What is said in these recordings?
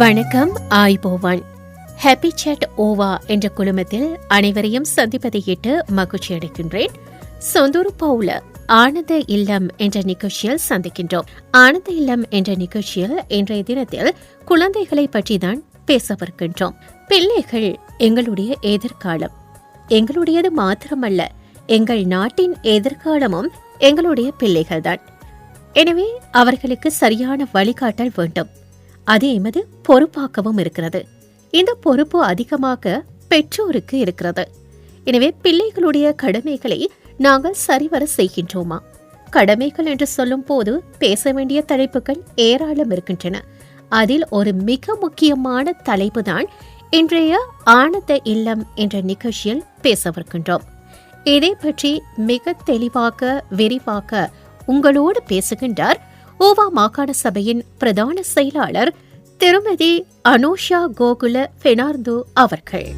வணக்கம் ஆய்போவான். Happy chat ஓவா என்ற குழுமத்தில் அனைவரையும் சந்திப்பதை இட்டு மகிழ்ச்சி அடைகின்றேன். சொந்தூர் பவுல ஆனந்த இல்லம் என்ற நிகழ்ச்சியில் சந்திக்கின்றோம். ஆனந்த இல்லம் என்ற நிகழ்ச்சியில் இன்றைய தினத்தில் குழந்தைகளை பற்றி தான் பேசவிருக்கின்றோம் பிள்ளைகள் எங்களுடைய எதிர்காலம். எங்களுடையது மாத்திரமல்ல எங்கள் நாட்டின் எதிர்காலமும் எங்களுடைய பிள்ளைகள்தான். எனவே அவர்களுக்கு சரியான வழிகாட்டல் வேண்டும். அது எமது பொறுப்பாகவும் இருக்கிறது. இந்த பொறுப்பு அதிகமாக பெற்றோருக்கு இருக்கிறது. எனவே பிள்ளைகளுடைய கடமைகளை நாங்கள் சரிவர செய்கின்றோமா? கடமைகள் என்று சொல்லும் போது பேச வேண்டிய தலைப்புகள் ஏராளம் இருக்கின்றன. அதில் ஒரு மிக முக்கியமான தலைப்பு தான் இன்றைய ஆனந்த இல்லம் என்ற நிகழ்ச்சியில் பேசவிருக்கின்றோம் இதை பற்றி மிக தெளிவாக விரிவாக உங்களோடு பேசுகின்றார் ஓவா மாகாண சபையின் பிரதான செயலாளர் திருமதி அனோஷா கோகுல பெனார்ந்து அவர்கள்.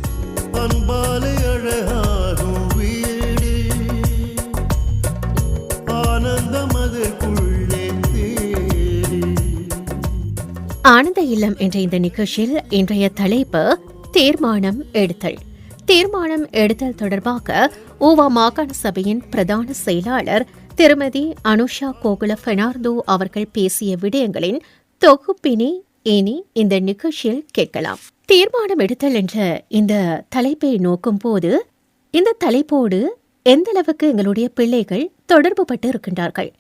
ஆனந்த இல்லம் என்ற இந்த நிகழ்ச்சியில் இன்றைய தலைப்பு தீர்மானம் எடுத்தல். தீர்மானம் எடுத்தல் தொடர்பாக ஓவா மாகாண சபையின் பிரதான செயலாளர் திருமதி அனுஷா கோகுல பெனார்தோ அவர்கள் பேசிய விடயங்களின் தொகுப்பினை இனி இந்த நிகழ்ச்சியில் கேட்கலாம். தீர்மானம் எடுத்தல் என்ற இந்த தலைப்பை நோக்கும் போது இந்த தலைப்போடு எந்த அளவுக்கு எங்களுடைய பிள்ளைகள் தொடர்பு பட்டு இருக்கின்றார்கள்?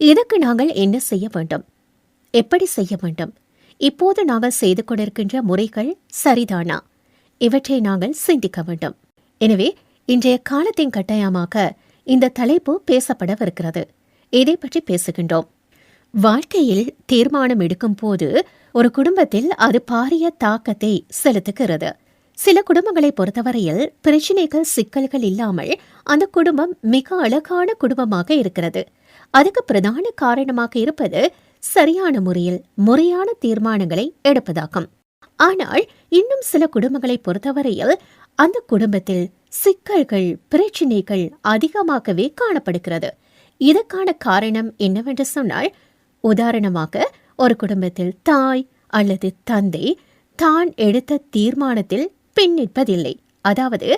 இதற்கு நாங்கள் என்ன செய்ய வேண்டும்? எப்படி செய்ய வேண்டும்? இப்போது நாங்கள் செய்து கொண்டிருக்கின்ற முறைகள் சரிதானா? இவற்றை நாங்கள் சிந்திக்க வேண்டும். எனவே இன்றைய காலத்தின் கட்டாயமாக இந்த தலைப்பு பேசப்படவிருக்கிறது. இதை பற்றி பேசுகின்றோம். வாழ்க்கையில் தீர்மானம் எடுக்கும் போது ஒரு குடும்பத்தில் அது பாரிய தாக்கத்தை செலுத்துகிறது. சில குடும்பங்களை பொறுத்தவரையில் பிரச்சனைகள் சிக்கல்கள் இல்லாமல் அந்த குடும்பம் மிக அழகான குடும்பமாக இருக்கிறது. அதுக்கு பிரதான காரணமாக இருப்பது சரியான முறையில் முறையான தீர்மானங்களை எடுப்பதாகும். ஆனால் இன்னும் சில குடும்பங்களை பொறுத்தவரையில் அந்த குடும்பத்தில் சிக்கல்கள் பிரச்சினைகள் அதிகமாகவே காணப்படுகிறது. இதற்கான காரணம் என்னவென்று சொன்னால் உதாரணமாக ஒரு குடும்பத்தில் தாய் அல்லது தந்தை தான் எடுத்த தீர்மானத்தில் பின்னிற்பதில்லை அதாவது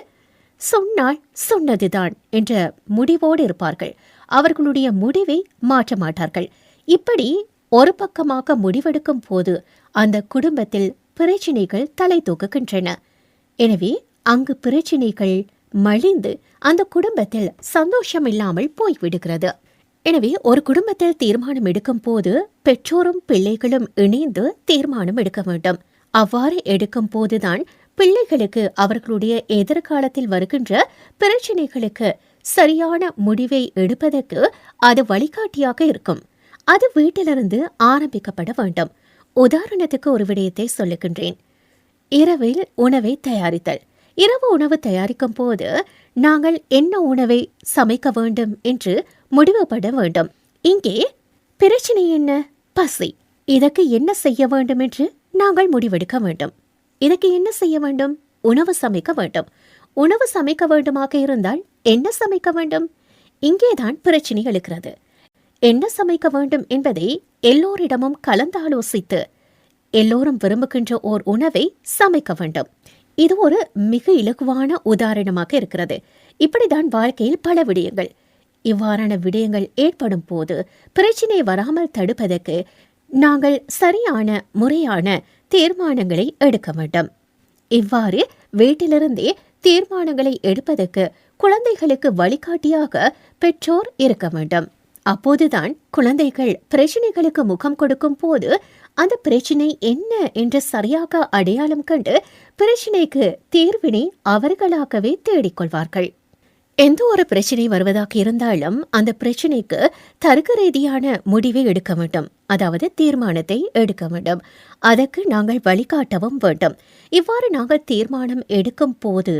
சொன்னால் சொன்னதுதான் என்ற முடிவோடு இருப்பார்கள். அவர்களுடைய முடிவை மாற்ற மாட்டார்கள். இப்படி ஒரு பக்கமாக முடிவெடுக்கும் போது அந்த குடும்பத்தில் பிரச்சினைகள் தலை தூக்குகின்றன. எனவே அங்கு பிரச்சினைகள் மலிந்து அந்த குடும்பத்தில் சந்தோஷம் இல்லாமல் போய்விடுகிறது. எனவே ஒரு குடும்பத்தில் தீர்மானம் எடுக்கும் போது பெற்றோரும் பிள்ளைகளும் இணைந்து தீர்மானம் எடுக்க வேண்டும். அவ்வாறு எடுக்கும் போதுதான் பிள்ளைகளுக்கு அவர்களுடைய எதிர்காலத்தில் வருகின்ற பிரச்சனைகளுக்கு சரியான முடிவை எடுப்பதற்கு அது வழிகாட்டியாக இருக்கும். அது வீட்டிலிருந்து ஆரம்பிக்கப்பட வேண்டும். உதாரணத்துக்கு ஒரு விடயத்தை சொல்லுகின்றேன். இரவில் உணவை தயாரித்தல். இரவு உணவு தயாரிக்கும் போது நாங்கள் என்ன உணவை சமைக்க வேண்டும் என்று முடிவுபட வேண்டும். இங்கே பிரச்சனை என்ன? பசி. இதற்கு என்ன செய்ய வேண்டும் என்று நாங்கள் முடிவெடுக்க வேண்டும். இதற்கு என்ன செய்ய வேண்டும்? உணவு சமைக்க வேண்டும். உணவு சமைக்க வேண்டுமாக இருந்தால் என்ன சமைக்க வேண்டும்? இங்கேதான் பிரச்சனை எழுகிறது. என்ன சமைக்க வேண்டும் என்பதை எல்லோரிடமும் கலந்தாலோசித்து எல்லோரும் விரும்புகின்ற ஓர் உணவை சமைக்க வேண்டும். இது ஒரு மிக இலகுவான உதாரணமாக இருக்கிறது. இப்படிதான் வாழ்க்கையில் பல விடயங்கள். இவ்வாறான விடயங்கள் ஏற்படும் போது பிரச்சினை வராமல் தடுப்பதற்கு நாங்கள் சரியான முறையான தீர்மானங்களை எடுக்க வேண்டும். இவ்வாறு வீட்டிலிருந்தே தீர்மானங்களை எடுப்பதற்கு குழந்தைகளுக்கு வழிகாட்டியாக பெற்றோர் இருக்க வேண்டும். அப்போதுதான் குழந்தைகள் பிரச்சனைகளுக்கு முகம் கொடுக்கும் போது அந்த பிரச்சினை என்ன என்று சரியாக அடையாளம் கண்டு பிரச்சினைக்கு தீர்வினை அவர்களாகவே தேடிக்கொள்வார்கள். எந்த ஒரு பிரச்சனை வருவதாக இருந்தாலும் அந்த பிரச்சனைக்கு தர்க்க ரீதியான முடிவை எடுக்க வேண்டும். அதாவது தீர்மானத்தை எடுக்க வேண்டும். அதற்கு நாங்கள் வழிகாட்டவும் வேண்டும். இவ்வாறு நாங்கள் தீர்மானம் எடுக்கும் போது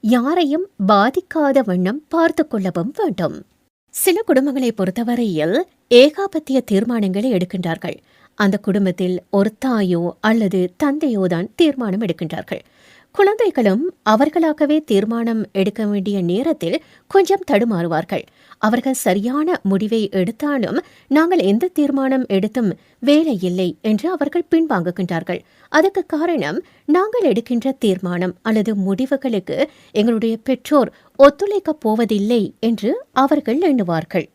யாரையும் பாதிக்காத வண்ணம் பார்த்து கொள்ளவும் வேண்டும். சில குடும்பங்களை பொறுத்தவரையில் ஏகாபத்திய தீர்மானங்களை எடுக்கின்றார்கள். அந்த குடும்பத்தில் ஒரு தாயோ அல்லது தந்தையோ தான் தீர்மானம் எடுக்கின்றார்கள். குழந்தைகளும் அவர்களாகவே தீர்மானம் எடுக்க வேண்டிய நேரத்தில் கொஞ்சம் தடுமாறுவார்கள். அவர்கள் சரியான முடிவை எடுத்தாலும் நாங்கள் எந்த தீர்மானம் எடுத்தும் வேலை இல்லை என்று அவர்கள் பின்வாங்குகின்றார்கள். அதற்கு காரணம் நாங்கள் எடுக்கின்ற தீர்மானம் அல்லது முடிவுகளுக்கு எங்களுடைய பெற்றோர் ஒத்துழைக்கப் போவதில்லை என்று அவர்கள் எண்ணுவார்கள்.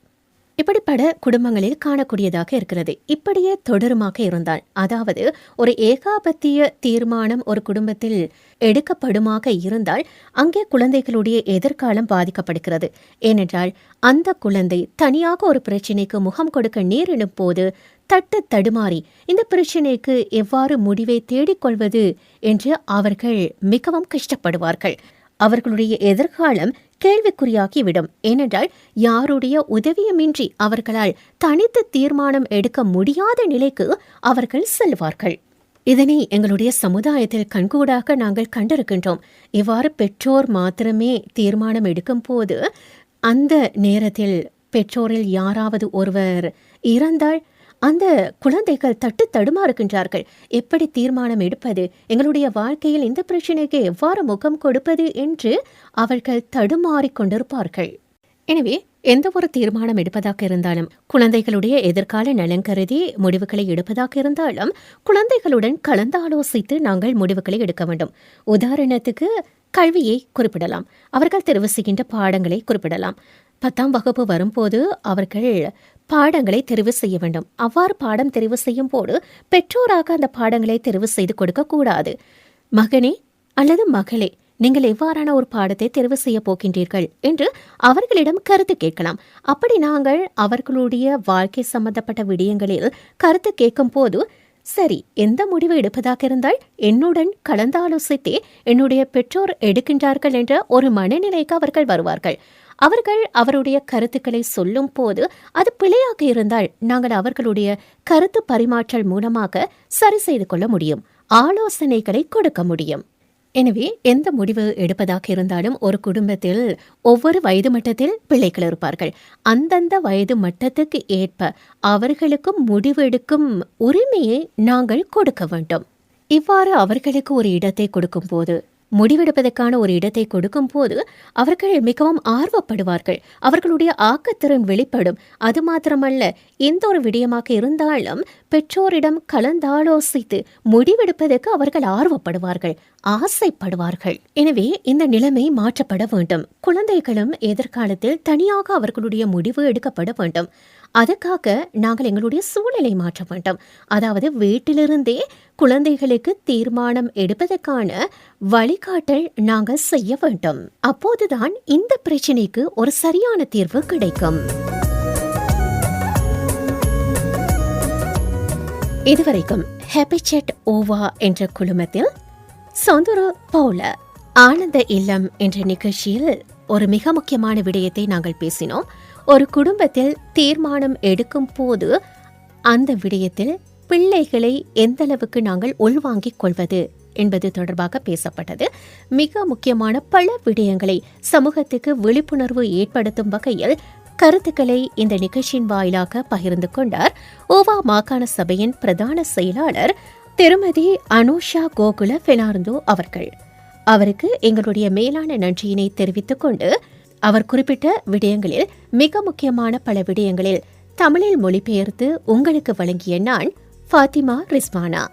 இப்படி பட குடும்பங்களில் காணக்கூடியதாக இருக்கிறது. இப்படியே தொடருமாக இருந்தால் அதாவது ஒரு ஏகாபத்திய தீர்மானம் ஒரு குடும்பத்தில் எடுக்கப்படுமாக இருந்தால் அங்கே குழந்தைகளுடைய எதிர்காலம் பாதிக்கப்படுகிறது. ஏனென்றால் அந்த குழந்தை தனியாக ஒரு பிரச்சினைக்கு முகம் கொடுக்க நேரிடும் போது தட்டு தடுமாறி இந்த பிரச்சினைக்கு எவ்வாறு முடிவை தேடிக்கொள்வது என்று அவர்கள் மிகவும் கஷ்டப்படுவார்கள். அவர்களுடைய எதிர்காலம் கேள்விக்குறியாகிவிடும். ஏனென்றால் யாருடைய உதவியுமின்றி அவர்களால் தனித்து தீர்மானம் எடுக்க முடியாத நிலைக்கு அவர்கள் செல்வார்கள். இதனை எங்களுடைய சமுதாயத்தில் கண்கூடாக நாங்கள் கண்டிருக்கின்றோம். இவ்வாறு பெற்றோர் மாத்திரமே தீர்மானம் எடுக்கும் போது அந்த நேரத்தில் பெற்றோரில் யாராவது ஒருவர் இறந்தால் அந்த குழந்தைகள் தட்டு தடுமாறுகின்றார்கள் எப்படி தீர்மானம் எடுப்பது? எங்களுடைய வாழ்க்கையில் இந்த பிரச்சனைக்கு எவ்வாறு முகம் கொடுப்பது என்று அவர்கள் தடுமாறிக் கொண்டிருப்பார்கள். எனவே எந்த ஒரு தீர்மானம் எடுப்பதாக இருந்தாலும் குழந்தைகளுடைய எதிர்கால நலன் கருதி முடிவுகளை எடுப்பதாக இருந்தாலும் குழந்தைகளுடன் கலந்தாலோசித்து நாங்கள் முடிவுகளை எடுக்க வேண்டும். உதாரணத்துக்கு கல்வியை குறிப்பிடலாம். அவர்கள் தெரிவு செய்கின்ற பாடங்களை குறிப்பிடலாம். பத்தாம் வகுப்பு வரும்போது அவர்கள் பாடங்களை தெரிவு செய்ய வேண்டும். அவ்வாறு பாடம் தெரிவு செய்யும் போது பெற்றோராக அந்த பாடங்களை தெரிவு செய்து கொடுக்க கூடாது. மகனே அல்லது மகளே நீங்கள் எவ்வாறான ஒரு பாடத்தை தெரிவு செய்ய போகின்றீர்கள் என்று அவர்களிடம் கருத்து கேட்கலாம். அப்படி நாங்கள் அவர்களுடைய வாழ்க்கை சம்பந்தப்பட்ட விடயங்களில் கருத்து கேட்கும் போது சரி எந்த முடிவு எடுப்பதாக இருந்தால் என்னுடன் கலந்தாலோசித்தே என்னுடைய பெற்றோர் எடுக்கின்றார்கள் என்ற ஒரு மனநிலைக்கு அவர்கள் வருவார்கள். அவர்கள் அவருடைய கருத்துக்களை சொல்லும் போது அது பிழையாக இருந்தால் நாங்கள் அவர்களுடைய கருத்து பரிமாற்றல் மூலமாக சரி செய்து கொள்ள முடியும் ஆலோசனைகளை கொடுக்க முடியும். எனவே எந்த முடிவு எடுப்பதாக இருந்தாலும் ஒரு குடும்பத்தில் ஒவ்வொரு வயது மட்டத்தில் பிள்ளைகள் இருப்பார்கள். அந்தந்த வயது மட்டத்துக்கு ஏற்ப அவர்களுக்கும் முடிவெடுக்கும் உரிமையை நாங்கள் கொடுக்க வேண்டும். இவ்வாறு அவர்களுக்கு ஒரு இடத்தை கொடுக்கும் போது முடிவெடுப்பதற்கான ஒரு இடத்தை கொடுக்கும் போது அவர்கள் மிகவும் ஆர்வப்படுவார்கள். அவர்களுடைய ஆக்கத்திறன் வெளிப்படும். அது மாத்திரமல்ல எந்த ஒரு விடயமாக இருந்தாலும் பெற்றோரிடம் கலந்தாலோசித்து முடிவெடுப்பதற்கு அவர்கள் ஆர்வப்படுவார்கள் ஆசைப்படுவார்கள். எனவே இந்த நிலைமை மாற்றப்பட வேண்டும். குழந்தைகளும் எதிர்காலத்தில் தனியாக அவர்களுடைய முடிவு எடுக்கப்பட வேண்டும். அதற்காக நாங்கள் எங்களுடைய சூழலை மாற்ற வேண்டும் அதாவது வீட்டிலிருந்தே குழந்தைகளுக்கு தீர்மானம் எடுப்பதற்கான வழிகாட்டல் நாங்கள் செய்ய வேண்டும். அப்போதுதான் இந்த பிரச்சனைக்கு ஒரு சரியான தீர்வு கிடைக்கும். இதுவரைக்கும் ஹெபிசெட் ஓவா என்ற குழுமத்தில் சந்துரு பவுல ஆனந்த இல்லம் என்ற நிகழ்ச்சியில் ஒரு மிக முக்கியமான விடயத்தை நாங்கள் பேசினோம். ஒரு குடும்பத்தில் தீர்மானம் எடுக்கும் போது அந்த விடயத்தில் பிள்ளைகளை எந்தளவுக்கு நாங்கள் உள்வாங்கிக் கொள்வது என்பது தொடர்பாக பேசப்பட்டது. மிக முக்கியமான பல விடயங்களை சமூகத்துக்கு விழிப்புணர்வு ஏற்படுத்தும் வகையில் கருத்துக்களை இந்த நிகழ்ச்சியின் வாயிலாக பகிர்ந்து கொண்டார். ஓவா மாகாண சபையின் பிரதான செயலாளர் திருமதி அனுஷா கோகுல பெனார்ந்தோ அவர்கள். அவருக்கு எங்களுடைய மேலான நன்றியினை தெரிவித்துக் கொண்டு அவர் குறிப்பிட்ட விடயங்களில் மிக முக்கியமான பல விடயங்களில் தமிழில் மொழிபெயர்த்து உங்களுக்கு வழங்கிய நான் ஃபாத்திமா ரிஸ்வானா.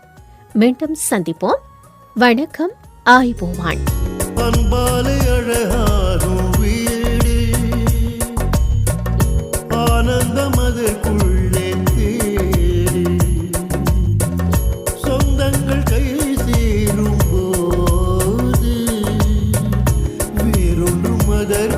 மீண்டும் சந்திப்போம். வணக்கம் ஆய்வோவான் அன்பாலே சொந்தங்கள் கை சேரும் போது வேறொன்றும் அதற்கு